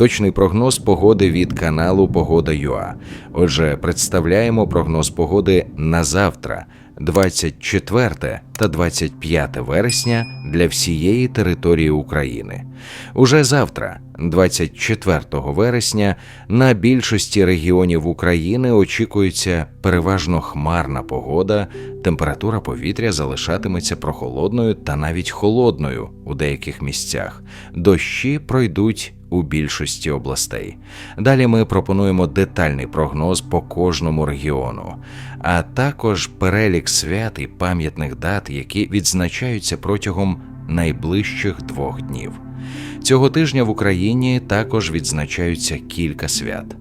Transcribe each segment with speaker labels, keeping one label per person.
Speaker 1: Точний прогноз погоди від каналу Погода ЮА. Отже, представляємо прогноз погоди на завтра, 24 та 25 вересня для всієї території України. Уже завтра, 24 вересня, на більшості регіонів України очікується переважно хмарна погода, температура повітря залишатиметься прохолодною та навіть холодною у деяких місцях. Дощі пройдуть у більшості областей. Далі ми пропонуємо детальний прогноз по кожному регіону, а також перелік свят і пам'ятних дат, які відзначаються протягом найближчих двох днів. Цього тижня в Україні також відзначаються кілька свят.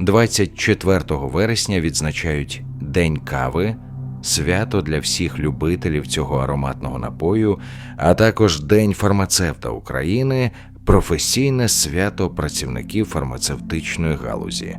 Speaker 1: 24 вересня відзначають День кави, свято для всіх любителів цього ароматного напою, а також День фармацевта України, професійне свято працівників фармацевтичної галузі.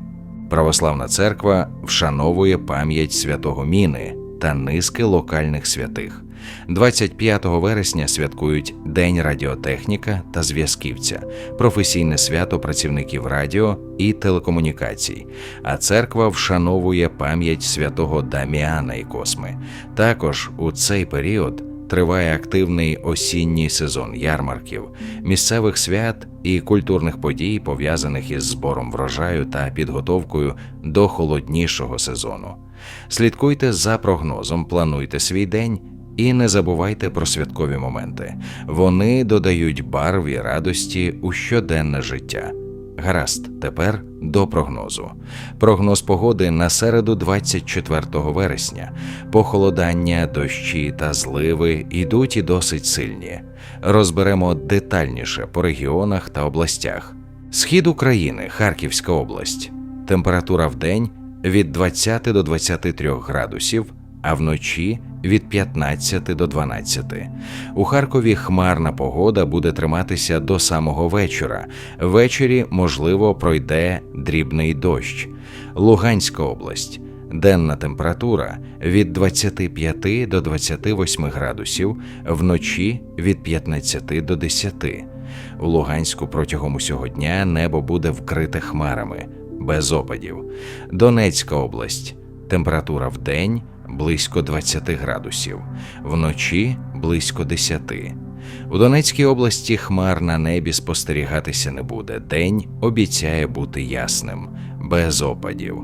Speaker 1: Православна церква вшановує пам'ять святого Міни та низки локальних святих. 25 вересня святкують День радіотехніка та зв'язківця, професійне свято працівників радіо і телекомунікацій. А церква вшановує пам'ять святого Даміана і Косми. Також у цей період триває активний осінній сезон ярмарків, місцевих свят і культурних подій, пов'язаних із збором врожаю та підготовкою до холоднішого сезону. Слідкуйте за прогнозом, плануйте свій день. І не забувайте про святкові моменти. Вони додають барв і радості у щоденне життя. Гаразд, тепер до прогнозу. Прогноз погоди на середу 24 вересня. Похолодання, дощі та зливи йдуть і досить сильні. Розберемо детальніше по регіонах та областях. Схід України, Харківська область. Температура в день від 20 до 23 градусів, а вночі від 15 до 12. У Харкові хмарна погода буде триматися до самого вечора. Ввечері, можливо, пройде дрібний дощ. Луганська область. Денна температура від 25 до 28 градусів, вночі від 15 до 10. У Луганську протягом усього дня небо буде вкрите хмарами, без опадів. Донецька область. Температура в день близько 20 градусів, вночі близько 10. У Донецькій області хмар на небі спостерігатися не буде. День обіцяє бути ясним, без опадів.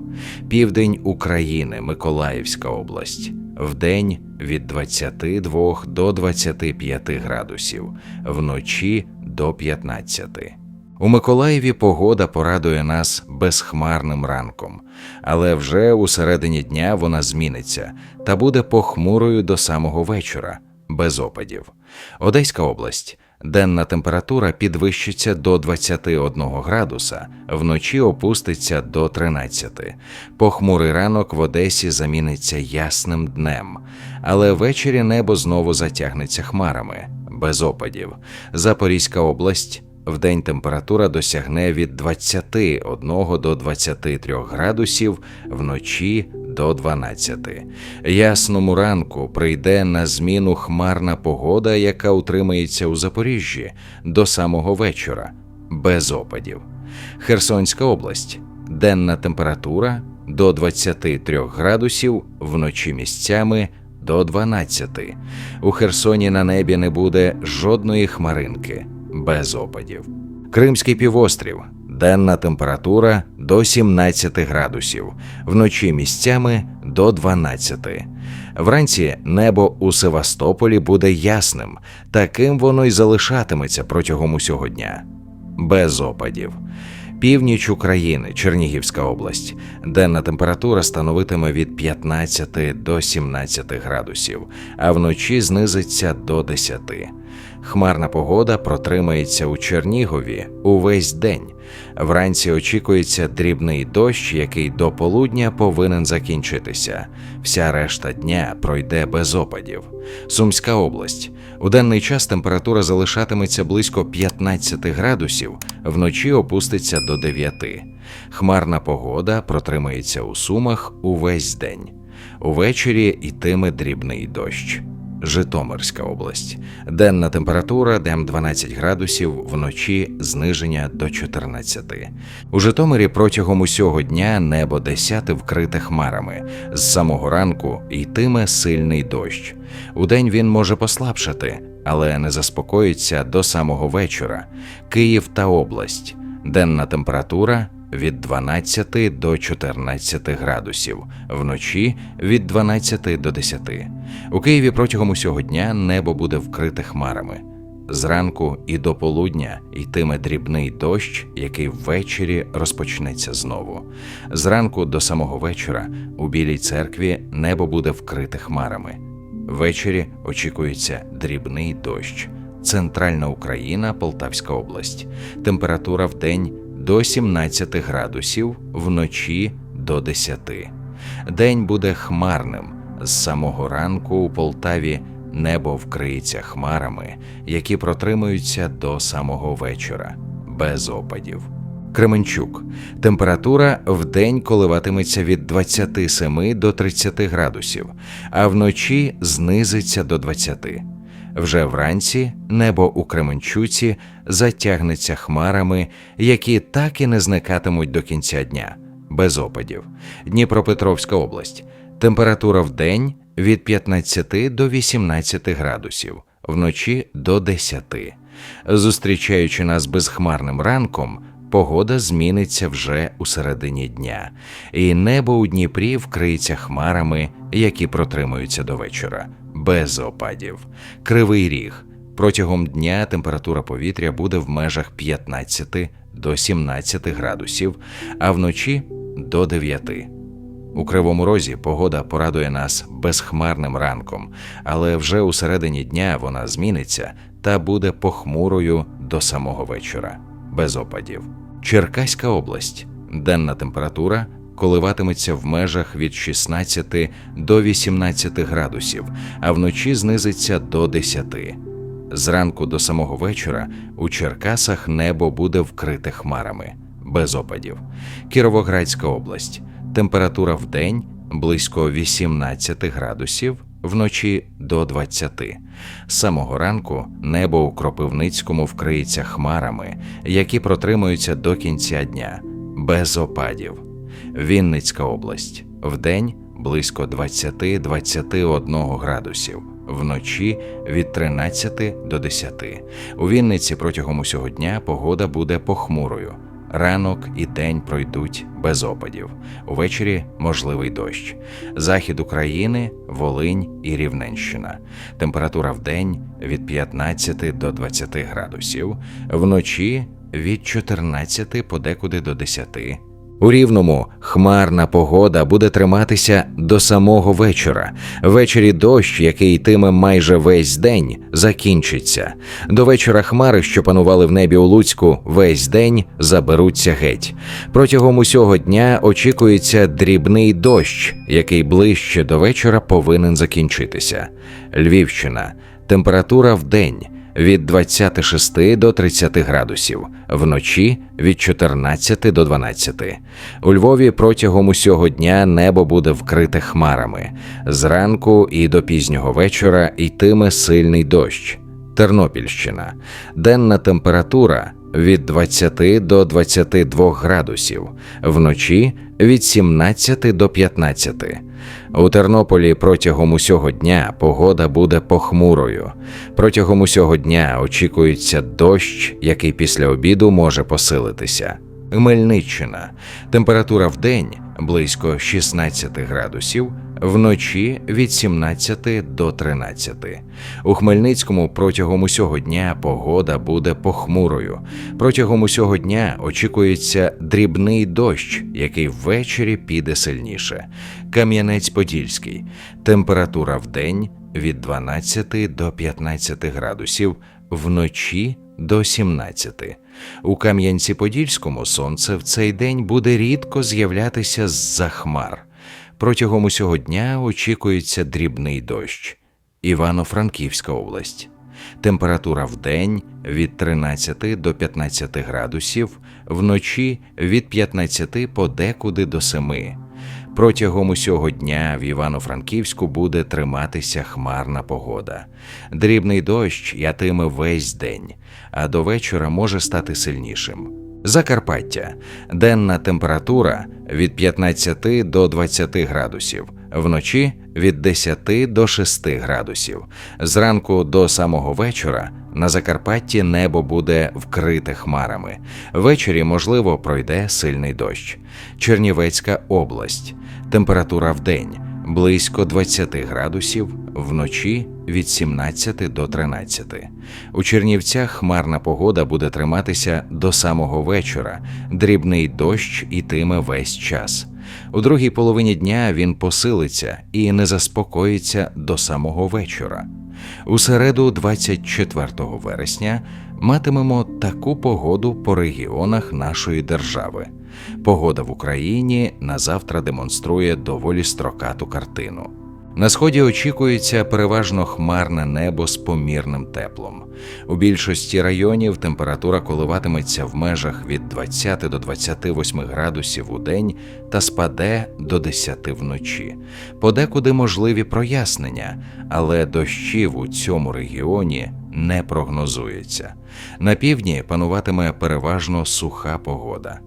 Speaker 1: Південь України, Миколаївська область. Вдень від 22 до 25 градусів, вночі до 15. У Миколаєві погода порадує нас безхмарним ранком, але вже у середині дня вона зміниться та буде похмурою до самого вечора, без опадів. Одеська область. Денна температура підвищиться до 21 градуса, вночі опуститься до 13. Похмурий ранок в Одесі заміниться ясним днем, але ввечері небо знову затягнеться хмарами, без опадів. Запорізька область. Вдень температура досягне від 21 до 23 градусів, вночі до 12. Ясному ранку прийде на зміну хмарна погода, яка утримається у Запоріжжі до самого вечора, без опадів. Херсонська область. Денна температура до 23 градусів, вночі місцями до 12. У Херсоні на небі не буде жодної хмаринки без опадів. Кримський півострів. Денна температура до 17 градусів, вночі місцями до 12. Вранці небо у Севастополі буде ясним, таким воно й залишатиметься протягом усього дня, без опадів. Північ України, Чернігівська область. Денна температура становитиме від 15 до 17 градусів, а вночі знизиться до 10. Хмарна погода протримається у Чернігові увесь день. Вранці очікується дрібний дощ, який до полудня повинен закінчитися. Вся решта дня пройде без опадів. Сумська область. У денний час температура залишатиметься близько 15 градусів, вночі опуститься до 9. Хмарна погода протримається у сумах увесь день. Увечері йтиме дрібний дощ. Житомирська область. Денна температура днем 12 градусів, вночі зниження до 14. У Житомирі протягом усього дня небо десяти вкрите хмарами. З самого ранку йтиме сильний дощ. Удень він може послабшати, але не заспокоїться до самого вечора. Київ та область. Денна температура від 12 до 14 градусів, вночі від 12 до 10. У Києві протягом усього дня небо буде вкрите хмарами. Зранку і до полудня йтиме дрібний дощ, який ввечері розпочнеться знову. Зранку до самого вечора у Білій церкві небо буде вкрите хмарами. Ввечері очікується дрібний дощ. Центральна Україна, Полтавська область. Температура в день до 17 градусів, вночі до 10. День буде хмарним. З самого ранку у Полтаві небо вкриється хмарами, які протримуються до самого вечора, без опадів. Кременчук. Температура в день коливатиметься від 27 до 30 градусів, а вночі знизиться до 20. Вже вранці небо у Кременчуці затягнеться хмарами, які так і не зникатимуть до кінця дня, без опадів. Дніпропетровська область. Температура в день від 15 до 18 градусів, вночі до 10. Зустрічаючи нас безхмарним ранком, погода зміниться вже у середині дня, і небо у Дніпрі вкриється хмарами, які протримуються до вечора, без опадів. Кривий ріг. Протягом дня температура повітря буде в межах 15 до 17 градусів, а вночі до 9. У Кривому Розі погода порадує нас безхмарним ранком, але вже у середині дня вона зміниться та буде похмурою до самого вечора, без опадів. Черкаська область. Денна температура коливатиметься в межах від 16 до 18 градусів, а вночі знизиться до 10. Зранку до самого вечора у Черкасах небо буде вкрите хмарами, без опадів. Кіровоградська область. Температура в день близько 18 градусів, вночі до 20. З самого ранку небо у Кропивницькому вкриється хмарами, які протримуються до кінця дня, без опадів. Вінницька область вдень близько 20-21 градусів, вночі від 13 до 10. У Вінниці протягом усього дня погода буде похмурою. Ранок і день пройдуть без опадів. Увечері можливий дощ. Захід України, Волинь і Рівненщина. Температура в день від 15 до 20 градусів, вночі від 14 подекуди до 10 у рівному хмарна погода буде триматися до самого вечора. Ввечері дощ, який йтиме майже весь день, закінчиться. До вечора хмари, що панували в небі у Луцьку, весь день заберуться геть. Протягом усього дня очікується дрібний дощ, який ближче до вечора повинен закінчитися. Львівщина. Температура в день від 26 до 30 градусів, вночі від 14 до 12. У Львові протягом усього дня небо буде вкрите хмарами. Зранку і до пізнього вечора йтиме сильний дощ. Тернопільщина. Денна температура від 20 до 22 градусів, вночі від 17 до 15. У Тернополі протягом усього дня погода буде похмурою. Протягом усього дня очікується дощ, який після обіду може посилитися. Хмельниччина. Температура в день близько 16 градусів, вночі від 17 до 13. У Хмельницькому протягом усього дня погода буде похмурою. Протягом усього дня очікується дрібний дощ, який ввечері піде сильніше. Кам'янець-Подільський. Температура в день від 12 до 15 градусів, вночі до 17. У Кам'янці-Подільському сонце в цей день буде рідко з'являтися з-за хмар. Протягом усього дня очікується дрібний дощ. Івано-Франківська область. Температура в день від 13 до 15 градусів, вночі від 15 подекуди до 7. Протягом усього дня в Івано-Франківську буде триматися хмарна погода. Дрібний дощ ятиме весь день, а до вечора може стати сильнішим. Закарпаття денна температура від 15 до 20 градусів, вночі від 10 до 6 градусів. Зранку до самого вечора на Закарпатті небо буде вкрите хмарами. Ввечері, можливо, пройде сильний дощ. Чернівецька область. Температура в день близько 20 градусів, вночі від 17 до 13. У Чернівцях хмарна погода буде триматися до самого вечора. Дрібний дощ ітиме весь час. У другій половині дня він посилиться і не заспокоїться до самого вечора. У середу, 24 вересня, матимемо таку погоду по регіонах нашої держави. Погода в Україні на завтра демонструє доволі строкату картину. На сході очікується переважно хмарне небо з помірним теплом. У більшості районів температура коливатиметься в межах від 20 до 28 градусів у день та спаде до 10 вночі. Подекуди можливі прояснення, але дощів у цьому регіоні не прогнозується. На півдні пануватиме переважно суха погода.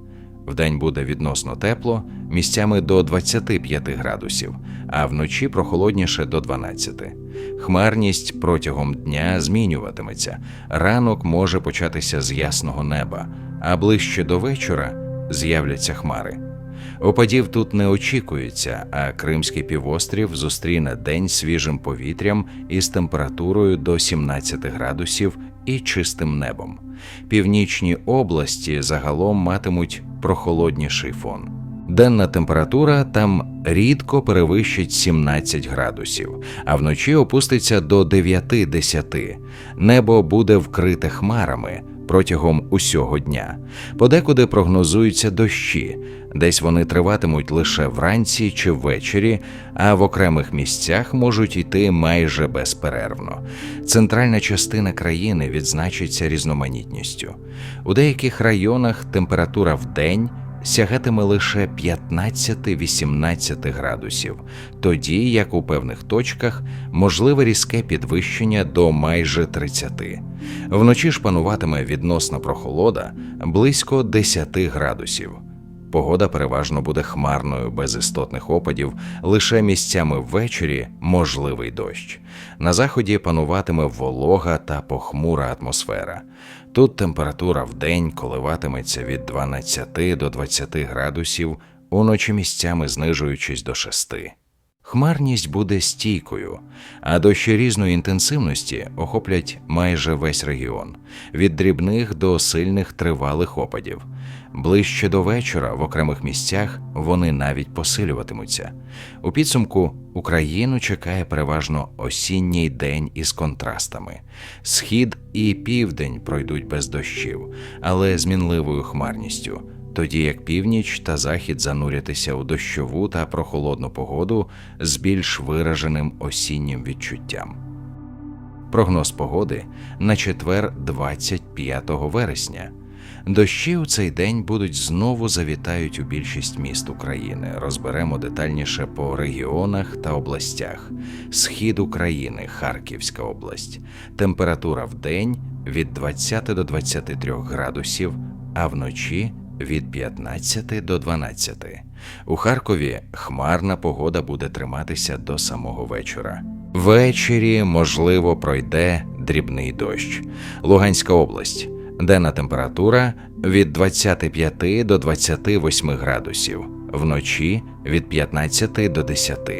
Speaker 1: Вдень буде відносно тепло, місцями до 25 градусів, а вночі прохолодніше до 12. Хмарність протягом дня змінюватиметься. Ранок може початися з ясного неба, а ближче до вечора з'являться хмари. Опадів тут не очікується, а Кримський півострів зустріне день свіжим повітрям із температурою до 17 градусів і чистим небом. Північні області загалом матимуть прохолодніший фон. Денна температура там рідко перевищить 17 градусів, а вночі опуститься до 9-10. Небо буде вкрите хмарами протягом усього дня. Подекуди прогнозуються дощі, десь вони триватимуть лише вранці чи ввечері, а в окремих місцях можуть йти майже безперервно. Центральна частина країни відзначиться різноманітністю. У деяких районах температура в день сягатиме лише 15-18 градусів, тоді як у певних точках можливе різке підвищення до майже 30. Вночі ж пануватиме відносна прохолода близько 10 градусів. Погода переважно буде хмарною без істотних опадів, лише місцями ввечері можливий дощ. На заході пануватиме волога та похмура атмосфера. Тут температура в день коливатиметься від 12 до 20 градусів, уночі місцями знижуючись до 6. Хмарність буде стійкою, а дощі різної інтенсивності охоплять майже весь регіон від дрібних до сильних тривалих опадів. Ближче до вечора в окремих місцях вони навіть посилюватимуться. У підсумку Україну чекає переважно осінній день із контрастами. Схід і південь пройдуть без дощів, але з мінливою хмарністю тоді як північ та захід занурятися у дощову та прохолодну погоду з більш вираженим осіннім відчуттям. Прогноз погоди на четвер, 25 вересня. Дощі у цей день будуть знову завітають у більшість міст України. Розберемо детальніше по регіонах та областях. Схід України, Харківська область. Температура в день від 20 до 23 градусів, а вночі від 15 до 12. У Харкові хмарна погода буде триматися до самого вечора. Ввечері, можливо, пройде дрібний дощ. Луганська область. Денна температура від 25 до 28 градусів, вночі від 15 до 10.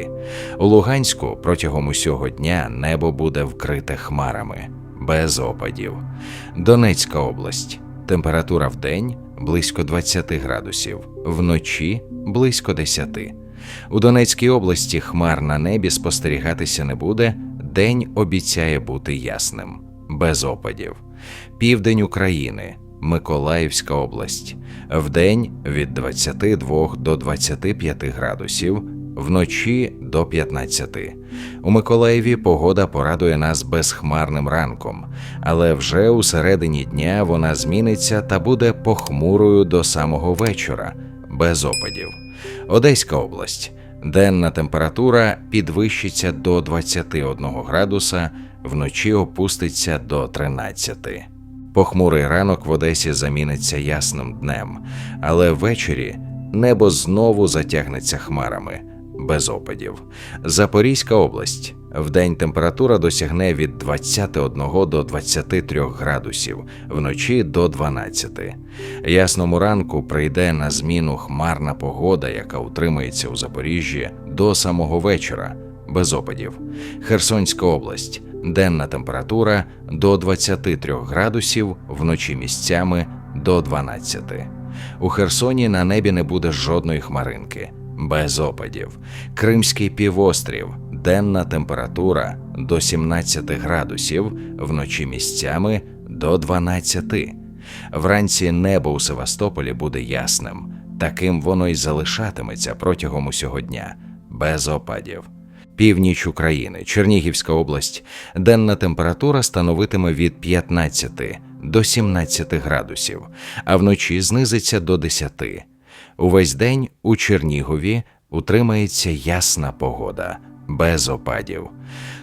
Speaker 1: У Луганську протягом усього дня небо буде вкрите хмарами, без опадів. Донецька область. Температура в день близько 20 градусів, вночі близько 10. У Донецькій області хмар на небі спостерігатися не буде, день обіцяє бути ясним, без опадів. Південь України, Миколаївська область, вдень від 22 до 25 градусів, вночі до 15. У Миколаєві погода порадує нас безхмарним ранком, але вже у середині дня вона зміниться та буде похмурою до самого вечора, без опадів. Одеська область. Денна температура підвищиться до 21 градуса, вночі опуститься до 13. Похмурий ранок в Одесі заміниться ясним днем, але ввечері небо знову затягнеться хмарами без опадів. Запорізька область. Вдень температура досягне від 21 до 23 градусів, вночі до 12. Ясному ранку прийде на зміну хмарна погода, яка утримується у Запоріжжі до самого вечора, без опадів. Херсонська область. Денна температура до 23 градусів, вночі місцями до 12. У Херсоні на небі не буде жодної хмаринки, без опадів. Кримський півострів, денна температура до 17 градусів, вночі місцями до 12. Вранці небо у Севастополі буде ясним. Таким воно й залишатиметься протягом усього дня, без опадів. Північ України, Чернігівська область, денна температура становитиме від 15 до 17 градусів, а вночі знизиться до 10. Увесь день у Чернігові утримається ясна погода, без опадів.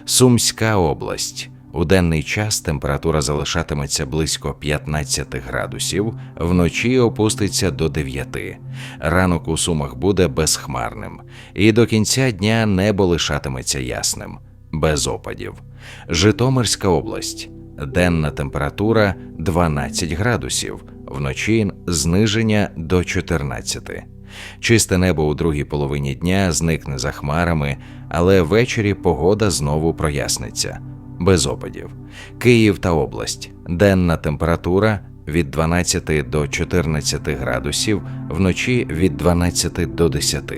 Speaker 1: Сумська область. У денний час температура залишатиметься близько 15 градусів, вночі опуститься до 9. Ранок у сумах буде безхмарним, і до кінця дня небо лишатиметься ясним, без опадів. Житомирська область. Денна температура 12 градусів, вночі зниження до 14. Чисте небо у другій половині дня зникне за хмарами, але ввечері погода знову проясниться без опадів. Київ та область. Денна температура від 12 до 14 градусів, вночі від 12 до 10.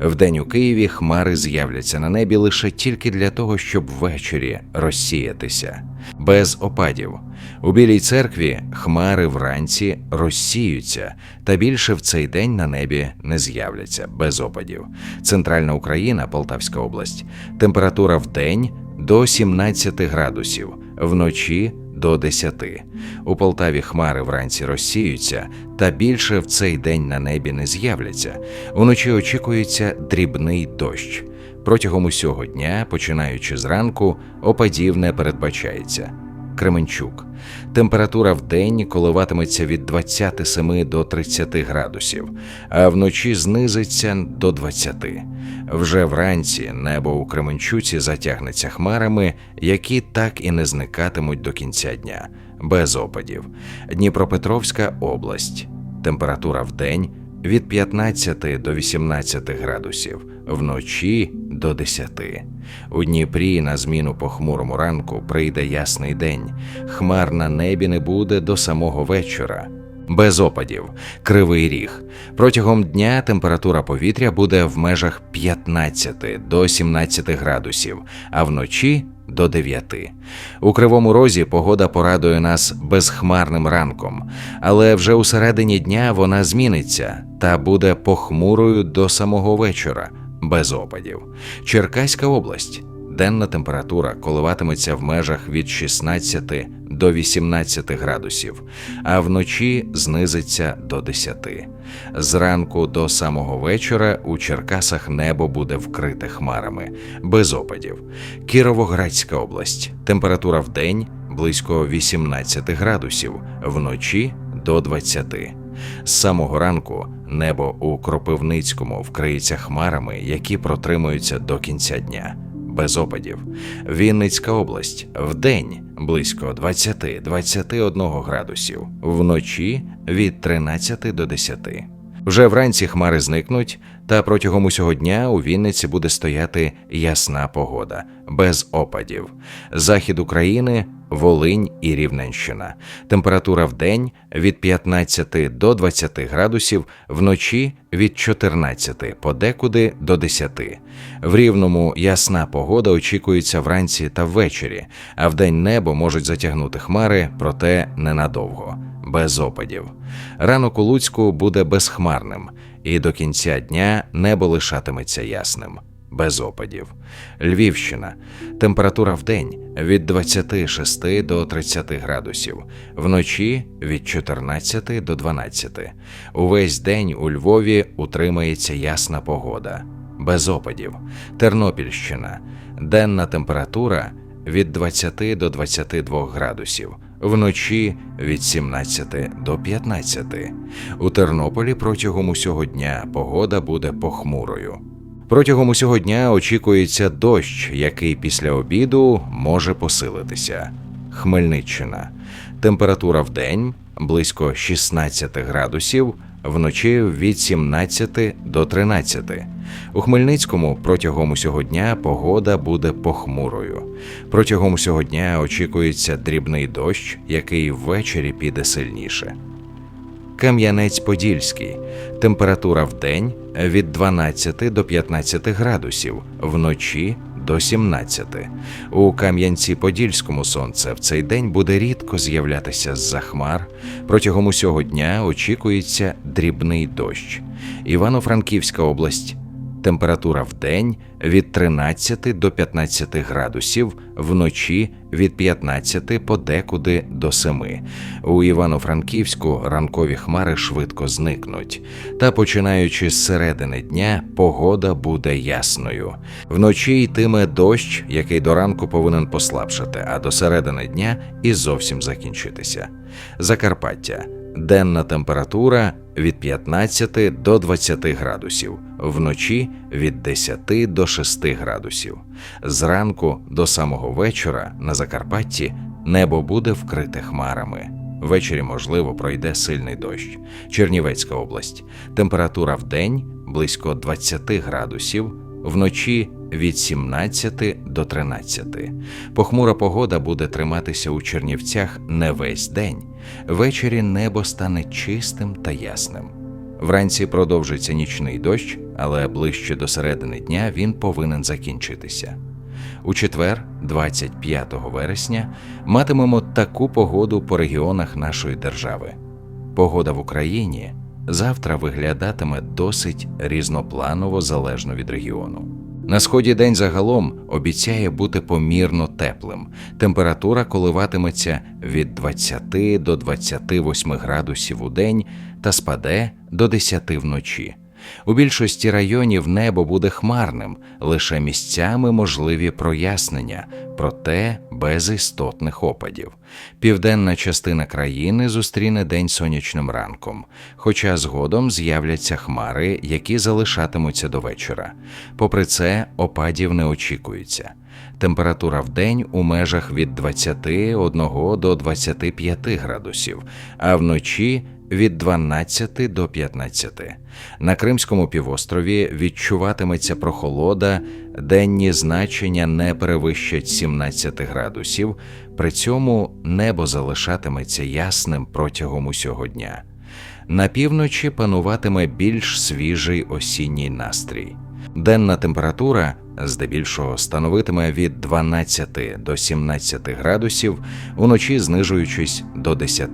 Speaker 1: Вдень у Києві хмари з'являться на небі лише тільки для того, щоб ввечері розсіятися. Без опадів. У Білій церкві хмари вранці розсіються, та більше в цей день на небі не з'являться без опадів. Центральна Україна, Полтавська область. Температура в день до 17 градусів, вночі до 10. У Полтаві хмари вранці розсіються, та більше в цей день на небі не з'являться. Уночі очікується дрібний дощ. Протягом усього дня, починаючи зранку, опадів не передбачається. Кременчук. Температура в день коливатиметься від 27 до 30 градусів, а вночі знизиться до 20. Вже вранці небо у Кременчуці затягнеться хмарами, які так і не зникатимуть до кінця дня, без опадів. Дніпропетровська область. Температура в день від 15 до 18 градусів, вночі до 10. У Дніпрі на зміну похмурому ранку прийде ясний день. Хмар на небі не буде до самого вечора. Без опадів, кривий ріг. Протягом дня температура повітря буде в межах 15 до 17 градусів, а вночі до 9. У кривому розі погода порадує нас безхмарним ранком, але вже у середині дня вона зміниться та буде похмурою до самого вечора, без опадів. Черкаська область. Денна температура коливатиметься в межах від 16 до 18 градусів, а вночі знизиться до 10. Зранку до самого вечора у Черкасах небо буде вкрите хмарами, без опадів. Кіровоградська область. Температура в день близько 18 градусів, вночі до 20. З самого ранку небо у Кропивницькому вкриється хмарами, які протримуються до кінця дня без опадів. Вінницька область вдень близько 20-21 градусів, вночі від 13 до 10. Вже вранці хмари зникнуть, та протягом усього дня у Вінниці буде стояти ясна погода, без опадів. Захід України Волинь і Рівненщина. Температура в день від 15 до 20 градусів, вночі від 14, подекуди до 10. В рівному ясна погода очікується вранці та ввечері, а вдень небо можуть затягнути хмари, проте ненадовго, без опадів. Ранок у Луцьку буде безхмарним, і до кінця дня небо лишатиметься ясним без опадів. Львівщина. Температура в день від 26 до 30 градусів, вночі від 14 до 12. Увесь день у Львові утримається ясна погода, без опадів. Тернопільщина. Денна температура від 20 до 22 градусів. Вночі від 17 до 15. У Тернополі протягом усього дня погода буде похмурою. Протягом усього дня очікується дощ, який після обіду може посилитися. Хмельниччина. Температура в день близько 16 градусів, вночі від 17 до 13. У Хмельницькому протягом усього дня погода буде похмурою. Протягом усього дня очікується дрібний дощ, який ввечері піде сильніше. Кам'янець-Подільський. Температура в день від 12 до 15 градусів, вночі до 17. У Кам'янці-Подільському сонце в цей день буде рідко з'являтися з-за хмар. Протягом усього дня очікується дрібний дощ. Івано-Франківська область. Температура в день від 13 до 15 градусів, вночі від 15 подекуди до 7. У Івано-Франківську ранкові хмари швидко зникнуть. Та починаючи з середини дня, погода буде ясною. Вночі йтиме дощ, який до ранку повинен послабшати, а до середини дня і зовсім закінчитися. Закарпаття. Денна температура від 15 до 20 градусів, вночі від 10 до 6 градусів. Зранку до самого вечора на Закарпатті небо буде вкрите хмарами. Ввечері, можливо, пройде сильний дощ. Чернівецька область. Температура в день близько 20 градусів, вночі від 17 до 13. Похмура погода буде триматися у Чернівцях не весь день. Ввечері небо стане чистим та ясним. Вранці продовжиться нічний дощ, але ближче до середини дня він повинен закінчитися. У четвер, 25 вересня, матимемо таку погоду по регіонах нашої держави. Погода в Україні завтра виглядатиме досить різнопланово залежно від регіону. На сході день загалом обіцяє бути помірно теплим. Температура коливатиметься від 20 до 28 градусів у день та спаде до 10 вночі. У більшості районів небо буде хмарним, лише місцями можливі прояснення, проте без істотних опадів. Південна частина країни зустріне день сонячним ранком, хоча згодом з'являться хмари, які залишатимуться до вечора. Попри це, опадів не очікується. Температура в день у межах від 21 до 25 градусів, а вночі від 12 до 15. На Кримському півострові відчуватиметься прохолода, денні значення не перевищать 17 градусів, при цьому небо залишатиметься ясним протягом усього дня. На півночі пануватиме більш свіжий осінній настрій. Денна температура здебільшого становитиме від 12 до 17 градусів, уночі знижуючись до 10.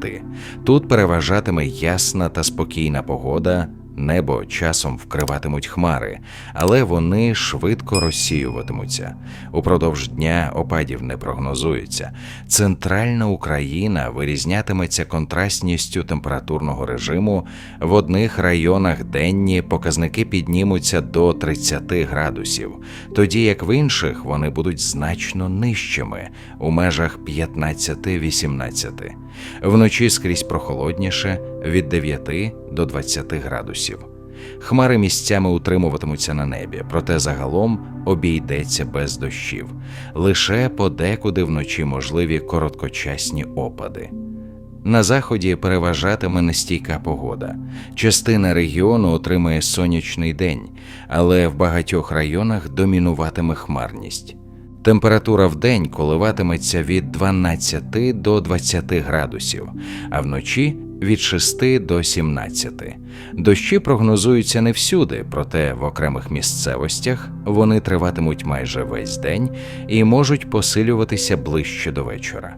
Speaker 1: Тут переважатиме ясна та спокійна погода. Небо часом вкриватимуть хмари, але вони швидко розсіюватимуться. Упродовж дня опадів не прогнозується. Центральна Україна вирізнятиметься контрастністю температурного режиму. В одних районах денні показники піднімуться до 30 градусів, тоді як в інших вони будуть значно нижчими у межах 15-18. Вночі скрізь прохолодніше від 9 до 20 градусів. Хмари місцями утримуватимуться на небі, проте загалом обійдеться без дощів. Лише подекуди вночі можливі короткочасні опади. На заході переважатиме нестійка погода. Частина регіону отримає сонячний день, але в багатьох районах домінуватиме хмарність. Температура в день коливатиметься від 12 до 20 градусів, а вночі від 6 до 17. Дощі прогнозуються не всюди, проте в окремих місцевостях вони триватимуть майже весь день і можуть посилюватися ближче до вечора.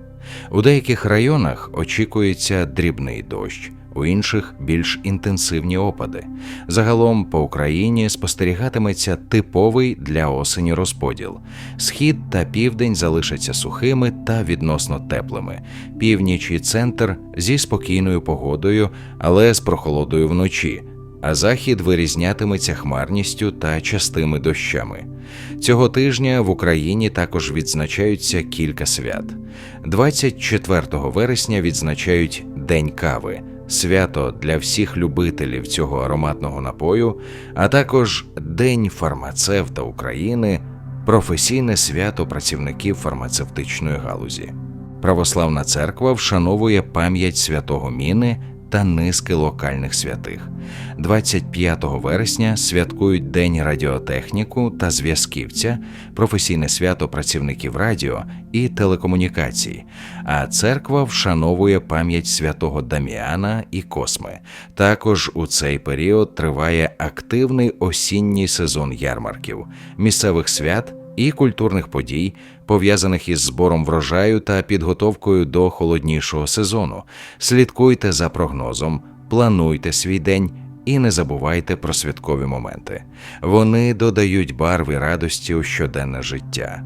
Speaker 1: У деяких районах очікується дрібний дощ, у інших більш інтенсивні опади. Загалом по Україні спостерігатиметься типовий для осені розподіл. Схід та південь залишаться сухими та відносно теплими. Північ і центр зі спокійною погодою, але з прохолодою вночі. а захід вирізнятиметься хмарністю та частими дощами. Цього тижня в Україні також відзначаються кілька свят. 24 вересня відзначають День кави, свято для всіх любителів цього ароматного напою, а також День фармацевта України, професійне свято працівників фармацевтичної галузі. Православна церква вшановує пам'ять святого Міни та низки локальних святих. 25 вересня святкують День радіотехніку та зв'язківця, професійне свято працівників радіо і телекомунікацій. А церква вшановує пам'ять святого Даміана і Косми. Також у цей період триває активний осінній сезон ярмарків, місцевих свят і культурних подій, пов'язаних із збором врожаю та підготовкою до холоднішого сезону. Слідкуйте за прогнозом, плануйте свій день. І не забувайте про святкові моменти. Вони додають барви радості у щоденне життя.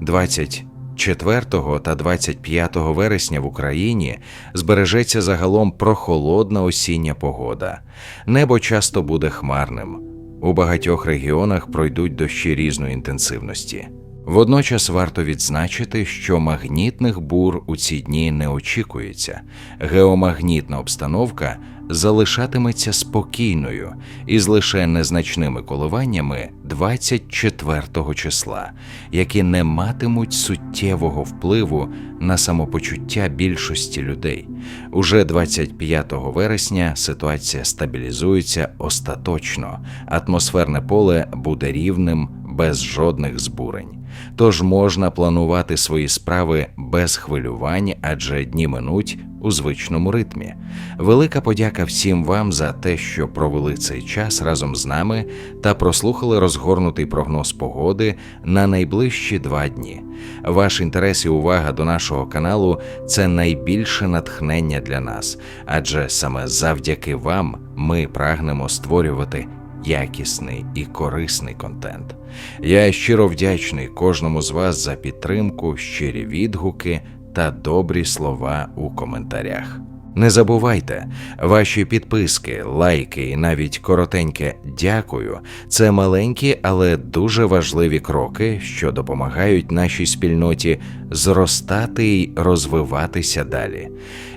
Speaker 1: 24 та 25 вересня в Україні збережеться загалом прохолодна осіння погода. Небо часто буде хмарним. У багатьох регіонах пройдуть дощі різної інтенсивності. Водночас варто відзначити, що магнітних бур у ці дні не очікується. Геомагнітна обстановка залишатиметься спокійною із лише незначними коливаннями 24 числа, які не матимуть суттєвого впливу на самопочуття більшості людей. Уже 25 вересня ситуація стабілізується остаточно, атмосферне поле буде рівним без жодних збурень. Тож можна планувати свої справи без хвилювань, адже дні минуть у звичному ритмі. Велика подяка всім вам за те, що провели цей час разом з нами та прослухали розгорнутий прогноз погоди на найближчі два дні. Ваш інтерес і увага до нашого каналу це найбільше натхнення для нас, адже саме завдяки вам ми прагнемо створювати якісний і корисний контент. Я щиро вдячний кожному з вас за підтримку, щирі відгуки та добрі слова у коментарях. Не забувайте, ваші підписки, лайки і навіть коротеньке дякую це маленькі, але дуже важливі кроки, що допомагають нашій спільноті зростати й розвиватися далі.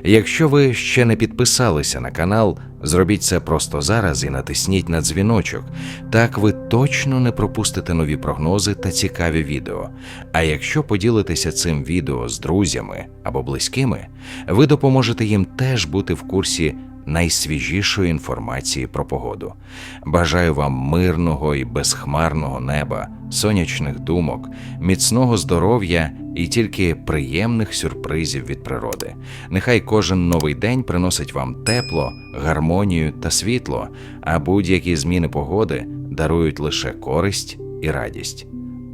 Speaker 1: Якщо ви ще не підписалися на канал, зробіть це просто зараз і натисніть на дзвіночок. Так ви точно не пропустите нові прогнози та цікаві відео. А якщо поділитеся цим відео з друзями або близькими, ви допоможете їм теж бути в курсі найсвіжішої інформації про погоду. Бажаю вам мирного і безхмарного неба, сонячних думок, міцного здоров'я і тільки приємних сюрпризів від природи. Нехай кожен новий день приносить вам тепло, гармонію та світло, а будь-які зміни погоди дарують лише користь і радість.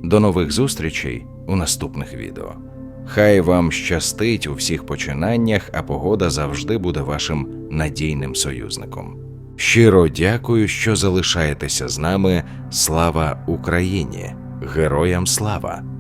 Speaker 1: До нових зустрічей у наступних відео. Хай вам щастить у всіх починаннях, а погода завжди буде вашим надійним союзником. Щиро дякую, що залишаєтеся з нами. Слава Україні! Героям слава!